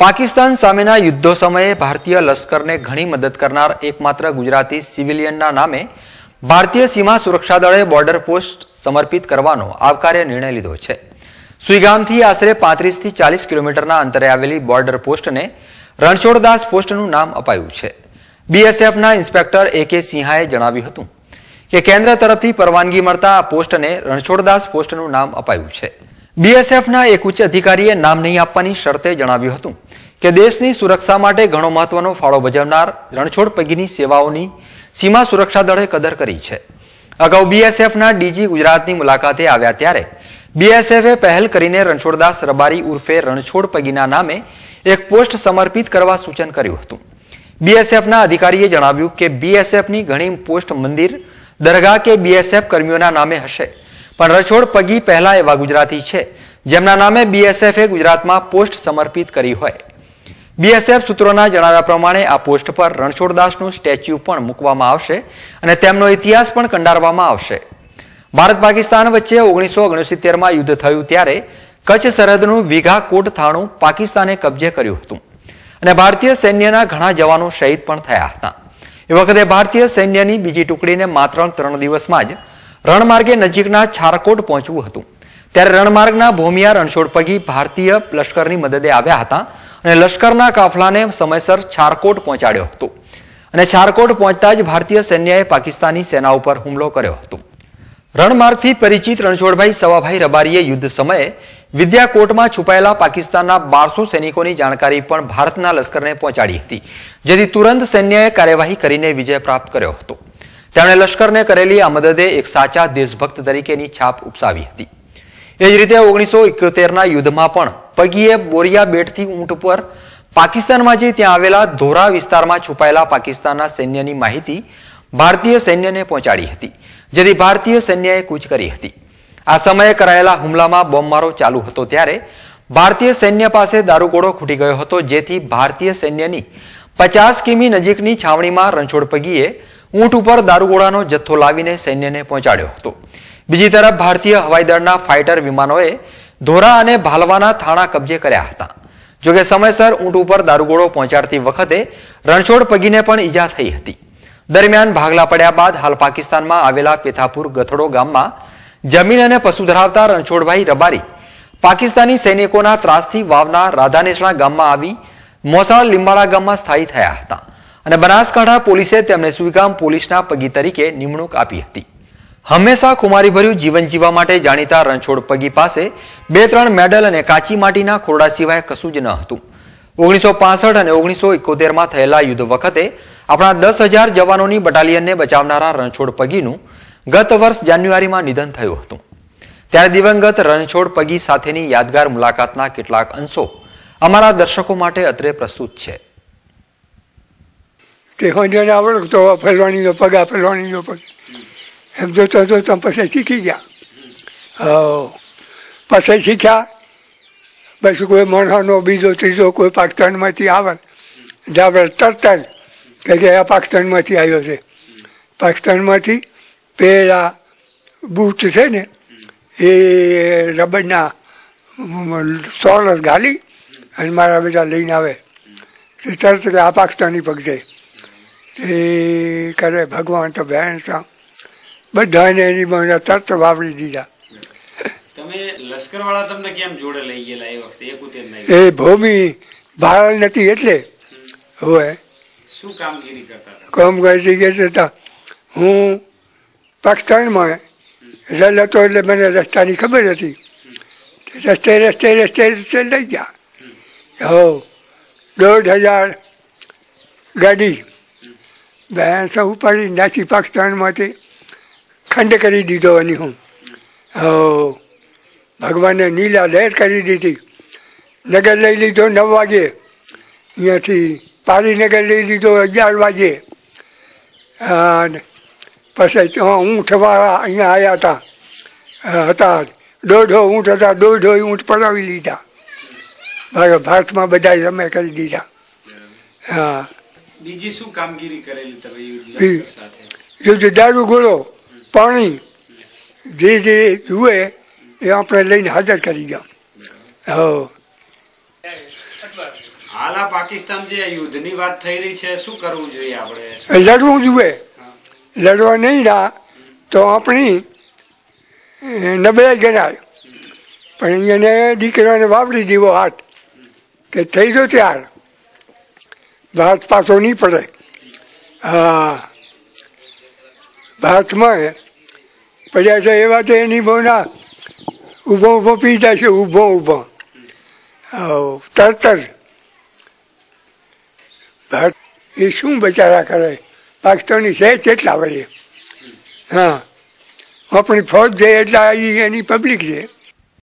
પાકિસ્તાન સામેના યુદ્ધો સમયે ભારતીય લશ્કરને ઘણી મદદ કરનાર એકમાત્ર ગુજરાતી સિવિલિયનના નામે ભારતીય સીમા સુરક્ષા દળે બોર્ડર પોસ્ટ સમર્પિત કરવાનો આવકાર્ય નિર્ણય લીધો છે. સુઈગામથી આશરે પાંત્રીસથી ચાલીસ કિલોમીટરના અંતરે આવેલી બોર્ડર પોસ્ટને રણછોડદાસ પોસ્ટનું નામ અપાયું છે. બીએસએફના ઇન્સ્પેક્ટર એ કે સિંહાએ જણાવ્યું હતું કે કેન્દ્ર તરફથી પરવાનગી મળતા આ પોસ્ટને રણછોડદાસ પોસ્ટનું નામ અપાયું છે. બીએસએફના એક ઉચ્ચ અધિકારીએ નામ નહીં આપવાની શરતે જણાવ્યું હતું કે દેશની સુરક્ષા માટે ઘણો મહત્વનો ફાળો ભજવનાર રણછોડ પૈકીની સેવાઓની સીમા સુરક્ષા દળે કદર કરી છે. અગાઉ બીએસએફના ડીજી ગુજરાતની મુલાકાતે આવ્યા ત્યારે બીએસએફે પહેલ કરીને રણછોડદાસ રબારી ઉર્ફે રણછોડ પગીના નામે એક પોસ્ટ સમર્પિત કરવા સૂચન કર્યું હતું. બીએસએફના અધિકારીએ જણાવ્યું કે બીએસએફની ઘણી પોસ્ટ મંદિર, દરગાહ કે બીએસએફ કર્મીઓના નામે હશે. પણ રછોડ પગી પહેલા એવા ગુજરાતી છે, જેમના નામે બીએસએફે ગુજરાતમાં પોસ્ટ સમર્પિત કરી હોય. બીએસએફ સૂત્રોના જણાવ્યા પ્રમાણે આ પોસ્ટ પર રણછોડદાસનું સ્ટેચ્યુ પણ મૂકવામાં આવશે અને તેમનો ઇતિહાસ પણ કંડારવામાં આવશે. ભારત પાકિસ્તાન વચ્ચે ઓગણીસો ઓગણસિત્તેરમાં યુદ્ધ થયું ત્યારે કચ્છ સરહદનું વિઘા કોટ થાણું પાકિસ્તાને કબજે કર્યું હતું. અને ભારતીય સૈન્યના ઘણા જવાનો શહીદ પણ થયા હતા. એ વખતે ભારતીય સૈન્યની બીજી ટુકડીને માત્ર ત્રણ દિવસમાં જ રણમાર્ગે નજીકના છારકોટ પહોંચવું હતું. ત્યારે રણમાર્ગના ભૂમિયા રણછોડ પગી ભારતીય લશ્કરની મદદે આવ્યા હતા અને લશ્કરના કાફલાને સમયસર છારકોટ પહોંચાડ્યો હતો. અને છારકોટ પહોંચતા જ ભારતીય સૈન્યએ પાકિસ્તાની સેના ઉપર હુમલો કર્યો હતો. રણમાર્ગથી પરિચિત રણછોડભાઈ સવાભાઈ રબારીએ યુદ્ધ સમયે વિદ્યાકોટમાં છુપાયેલા પાકિસ્તાનના બારસો સૈનિકોની જાણકારી પણ ભારતના લશ્કરને પહોંચાડી હતી, જેથી તુરંત સૈન્યએ કાર્યવાહી કરીને વિજય પ્રાપ્ત કર્યો હતો. તેમણે લશ્કરને કરેલી આ મદદે એક સાચા દેશભક્ત તરીકેની છાપ ઉપસાવી હતી. એ જ રીતે ઓગણીસો ઇકોતેરના યુદ્ધમાં પણ પગીએ બોરિયા બેટથી ઊંટ પર પાકિસ્તાનમાં જઈ ત્યાં આવેલા ધોરા વિસ્તારમાં છુપાયેલા પાકિસ્તાનના સૈન્યની માહિતી ભારતીય સૈન્યને પહોંચાડી હતી, જેથી ભારતીય સૈન્યએ કૂચ કરી હતી. આ સમયે કરાયેલા હુમલામાં બોમ્બમારો ચાલુ હતો ત્યારે ભારતીય સૈન્ય પાસે દારૂગોળો ખૂટી ગયો હતો, જેથી ભારતીય સૈન્યની પચાસ કિમી નજીકની છાવણીમાં રણછોડ પગીએ ઊંટ ઉપર દારૂગોળાનો જથ્થો લાવીને સૈન્યને પહોંચાડ્યો હતો. બીજી તરફ ભારતીય હવાઈદળના ફાઇટર વિમાનોએ ધોરા અને ભાલવાના થાણા કબજે કર્યા હતા. જોકે સમયસર ઊંટ ઉપર દારૂગોળો પહોંચાડતી વખતે રણછોડ પગીને પણ ઈજા થઈ હતી. દરમિયાન ભાગલા પડ્યા બાદ હાલ પાકિસ્તાનમાં આવેલા પેથાપુર ગથડો ગામમાં જમીન અને પશુ ધરાવતા રણછોડભાઈ રબારી પાકિસ્તાની સૈનિકોના ત્રાસથી વાવના રાધાનેશણા ગામમાં આવી મોસાળ લીંબાળા ગામમાં સ્થાયી થયા હતા. અને બનાસકાંઠા પોલીસે તેમને સુઈગામ પોલીસના પગી તરીકે નિમણૂક આપી હતી. હંમેશા ખુમારીભર્યું જીવન જીવવા માટે જાણીતા રણછોડ પગી પાસે બે ત્રણ મેડલ અને કાચી માટીના ખોરડા સિવાય કશું જ ન હતું. ઓગણીસો પાસઠ અને ઓગણીસો ઇકોતેરમાં થયેલા યુદ્ધ વખતે આપણા દસ હજાર જવાનોની બટાલિયનને બચાવનારા રણછોડ પગીનું ગત વર્ષ જાન્યુઆરીમાં નિધન થયું હતું. ત્યારે દિવંગત રણછોડ પગી સાથેની યાદગાર મુલાકાતના કેટલાક અંશો અમારા દર્શકો માટે અત્રે પ્રસ્તુત છે. તે હોંજને આવડતો ફેલવાણીનો પગ, આ ફેલવાણીનો પગ. એમ જોતો જોતો પછી શીખી ગયા. હો પછી શીખ્યા. પછી કોઈ મણનો બીજો, ત્રીજો કોઈ પાકિસ્તાનમાંથી આવે જાવે તરત જ કે જે આ પાકિસ્તાનમાંથી આવ્યો છે. પાકિસ્તાનમાંથી પહેલાં બૂટ છે ને, એ રબરના સોરસ ગાલી અને મારા બધા લઈને આવે. તરત આ પાકિસ્તાની પગ છે. તે કરે ભગવાન તો બહેન સા બધાને એની મને તરત વાપરી દીધા. એ એ ભૂમિ ભાળ નથી એટલે. હોય શું કામગીરી કરતા હતા? કામ કરી કે હતા હું પાકિસ્તાનમાં રહેલો હતો એટલે મને રસ્તાની ખબર હતી. રસ્તે રસ્તે રસ્તે રસ્તે લઈ ગયા. હો દોઢ હજાર ગાડી ભેંસો ઉપાડી નાસી પાકિસ્તાનમાંથી ખંડ કરી દીધો એની હું. હો, ભગવાને નીલા લહેર કરી દીધી. નગર લઈ લીધો નવ વાગે. અહીંયાથી પારીનગર લઈ લીધો અગિયાર વાગે. પછી ઊંઠવાળા અહીંયા આવ્યા હતા. હતા. દોઢો ઊંટ હતા, દોઢો ઊંટ પડાવી લીધા. ભારતમાં બધા જમે કરી દીધા. હા બીજી શું કામગીરી કરેલી તમે સાથે? જો દારૂ ગોળો પાણી જે જે જુએ એ આપણે લઈને હાજર કરી ગયા હો. હાલ આ પાકિસ્તાન જે યુદ્ધની વાત થઈ રહી છે શું કરવું જોઈએ આપણે? લડવું જોઈએ. લડવા નહીં રહ્યા તો આપણી નબળાઈ ગણાય. પણ એને દીકરાને વાપરી દેવો હાથ કે થઈ ગયો ત્યાર. ભારત પાછો નહીં પડે. હા. ભારતમાં પડ્યા છે એવા તો એની બહુ ના ઊભો ઊભો પી જાય છે, ઊભો ઊભો. તરત જ. ભારત એ શું બચારા કરે? પાકિસ્તાની છે કેટલા વળે? હા. આપણી ફોજ છે એટલા એની પબ્લિક છે.